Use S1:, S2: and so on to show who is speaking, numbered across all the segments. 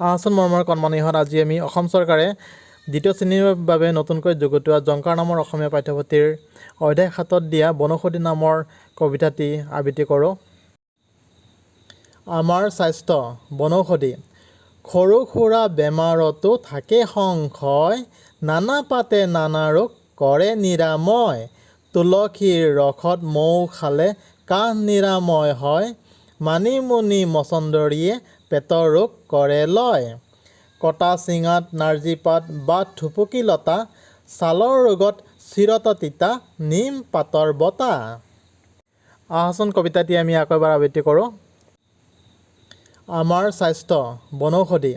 S1: আহাচোন মৰমৰ কণমানিহঁত আজি আমি অসম চৰকাৰে দ্বিতীয় শ্ৰেণীৰ বাবে নতুনকৈ যুগুতোৱা জংকাৰ নামৰ অসমীয়া পাঠ্যপুথিৰ অধ্যায় সাতত দিয়া বনৌষধি নামৰ কবিতাটি আবৃত্তি কৰোঁ। আমাৰ স্বাস্থ্য, বনৌষধি, সৰু সুৰা বেমাৰতো থাকে সংশয়, নানা পাতে নানা ৰোগ কৰে নিৰাময় তুলসীৰ ৰসত মৌ খালে কাহ নিৰাময় হয়, মানিমুনি মচন্দৰীয়ে পেটৰ ৰোগ কৰে লয়। কটা, চিঙাত নাৰ্জী পাত বা থুপুকি লতা, ছালৰ ৰোগত চিৰত তিতা নিম, পাতৰ বতা। আহাচোন কবিতাটি আমি আকৌ এবাৰ আবৃত্তি কৰোঁ। আমাৰ স্বাস্থ্য, বনৌষধি।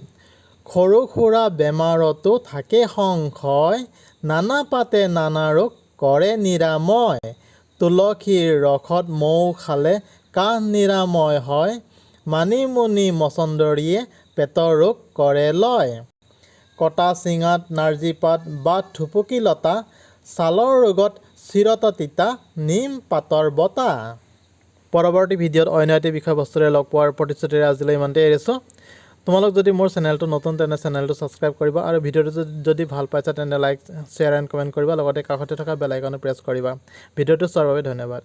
S1: সৰু সুৰা বেমাৰতো থাকে সংশয়, নানা পাতে নানা ৰোগ কৰে নিৰাময়। তুলসীৰ ৰসত মৌ খালে কাহ নিৰাময় হয় মানিমুনি মচন্দৰীয়ে পেটৰ ৰোগ কৰে লয়। কটা চিঙাত নাৰ্জী পাত বা থুপুকি লতা ছালৰ ৰোগত চিৰত তিতা নিম পাতৰ বতা। পৰৱৰ্তী ভিডিঅ'ত অন্য এটি বিষয়বস্তুৰে লগ পোৱাৰ প্ৰতিশ্ৰুতিৰে আজিলৈ ইমানতে এৰিছোঁ। তোমালোক যদি মোৰ চেনেলটো নতুন তেনে চেনেলটো ছাবস্ক্ৰাইব কৰিবা আৰু ভিডিঅ'টো যদি- যদি ভালো পাইছা, তেন্তে লাইক, শ্বেয়াৰ এণ্ড কমেণ্ট কৰিবা। লগতে কাষতে থকা বেল আইকনো প্ৰেছ কৰিবা। ভিডিঅ'টো চোৱাৰ বাবে ধন্যবাদ।